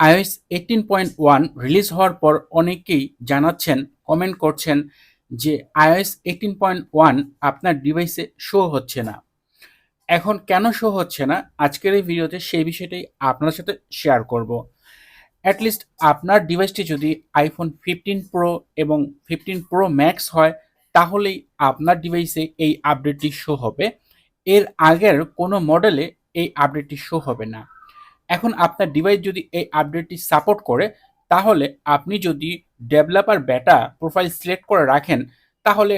iOS eighteen point one release হওয়ার পর অনেকেই জানাচ্ছেন কমেন্ট করছেন যে iOS এইটিন পয়েন্ট ওয়ান আপনার ডিভাইসে শো হচ্ছে না। এখন কেন শো হচ্ছে না? আজকের এই ভিডিওতে সেই বিষয়টাই আপনার সাথে শেয়ার করব। অ্যাটলিস্ট আপনার ডিভাইসটি যদি আইফোন ফিফটিন প্রো এবং ফিফটিন প্রো ম্যাক্স হয়, তাহলেই আপনার ডিভাইসে এই আপডেটটি শো হবে। এর আগের কোনো মডেলে এই আপডেটটি শো হবে না। এখন আপনার ডিভাইস যদি এই আপডেটটি সাপোর্ট করে, তাহলে আপনি যদি ডেভেলপার বেটা প্রোফাইল সিলেক্ট করে রাখেন, তাহলে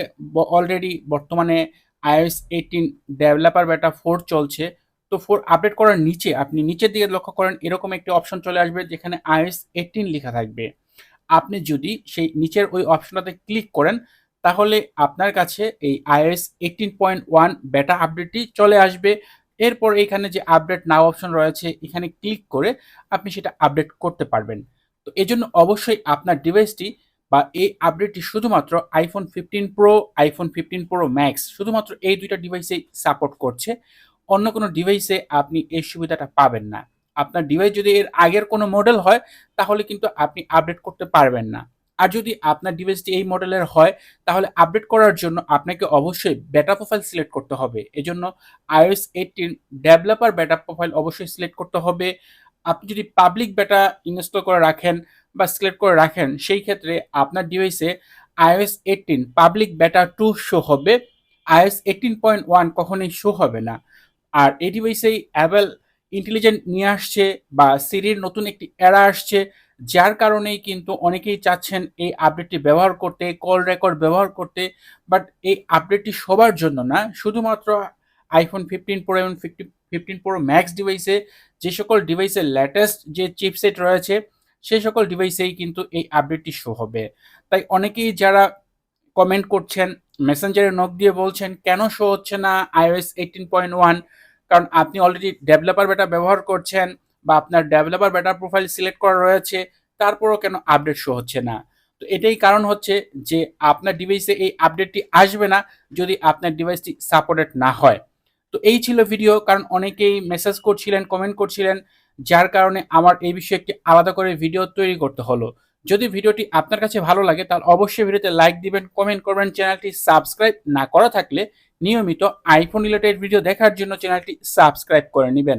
অলরেডি বর্তমানে iOS eighteen developer beta four চলছে। তো ফোর আপডেট করার নিচে আপনি নিচের দিকে লক্ষ্য করেন, এরকম একটি অপশন চলে আসবে যেখানে আইওএস এইটিন লেখা থাকবে। আপনি যদি সেই নিচের ওই অপশনটাতে ক্লিক করেন, তাহলে আপনার কাছে এই আইওএস এইটিন পয়েন্ট ওয়ান বেটা আপডেটটি চলে আসবে। এরপর এখানে যে আপডেট নাও অপশন রয়েছে, এখানে ক্লিক করে আপনি সেটা আপডেট করতে পারবেন। তো এজন্য অবশ্যই আপনার ডিভাইসটি বা এই আপডেটটি শুধুমাত্র iPhone fifteen pro iPhone fifteen pro max শুধুমাত্র এই দুইটা ডিভাইসেই সাপোর্ট করছে। অন্য কোনো ডিভাইসে আপনি এই সুবিধাটা পাবেন না। আপনার ডিভাইস যদি এর আগের কোনো মডেল হয়, তাহলে কিন্তু আপনি আপডেট করতে পারবেন না। আর যদি আপনার ডিভাইসটি এই মডেলের হয়, তাহলে আপডেট করার জন্য আপনাকে অবশ্যই বেটা প্রোফাইল সিলেক্ট করতে হবে। এজন্য iOS eighteen developer beta profile অবশ্যই সিলেক্ট করতে হবে। আপনি যদি পাবলিক বেটা ইনস্টল করে রাখেন বা সিলেক্ট করে রাখেন, সেই ক্ষেত্রে আপনার ডিভাইসে iOS eighteen public beta two show হবে। আইওএস এইটিন পয়েন্ট ওয়ান কখনোই শো হবে না। আর এই ডিভাইসেই অ্যাভেল ইন্টেলিজেন্ট নিয়ে আসছে বা সিরির নতুন একটি এরা আসছে। যার কারণেই কিন্তু অনেকেই চাচ্ছেন এই আপডেটটি ব্যবহার করতে কল রেকর্ড ব্যবহার করতে বাট এই আপডেটটি সবার জন্য না। শুধুমাত্র আইফোন ফিফটিন প্রো এবং ফিফটি ফিফটিন প্রো ম্যাক্স ডিভাইসে যে সকল ডিভাইসের লেটেস্ট যে চিপসেট রয়েছে সেই সকল ডিভাইসেই কিন্তু এই আপডেটটি শো হবে। তাই অনেকেই যারা কমেন্ট করছেন মেসেঞ্জারে নক দিয়ে বলছেন, কেন শো হচ্ছে না আইওএস এইটিন পয়েন্ট ওয়ান কারণ আপনি অলরেডি ডেভেলপার বেটা ব্যবহার করছেন বা আপনার ডেভেলপার বেটার প্রোফাইল সিলেক্ট করা রয়েছে, তারপরও কেন আপডেট শো হচ্ছে না? তো এটাই কারণ হচ্ছে যে আপনার ডিভাইসে এই আপডেটটি আসবে না যদি আপনার ডিভাইসটি সাপোর্টেড না হয়। তো এই ছিল ভিডিও কারণ অনেকেই মেসেজ করছিলেন কমেন্ট করছিলেন, যার কারণে আমার এই বিষয়ে একটি আলাদা করে ভিডিও তৈরি করতে হলো। যদি ভিডিওটি আপনার কাছে ভালো লাগে, তাহলে অবশ্যই ভিডিওতে লাইক দিবেন কমেন্ট করবেন চ্যানেলটি সাবস্ক্রাইব না করা থাকলে নিয়মিত আইফোন রিলেটেড ভিডিও দেখার জন্য চ্যানেলটি সাবস্ক্রাইব করে নেবেন।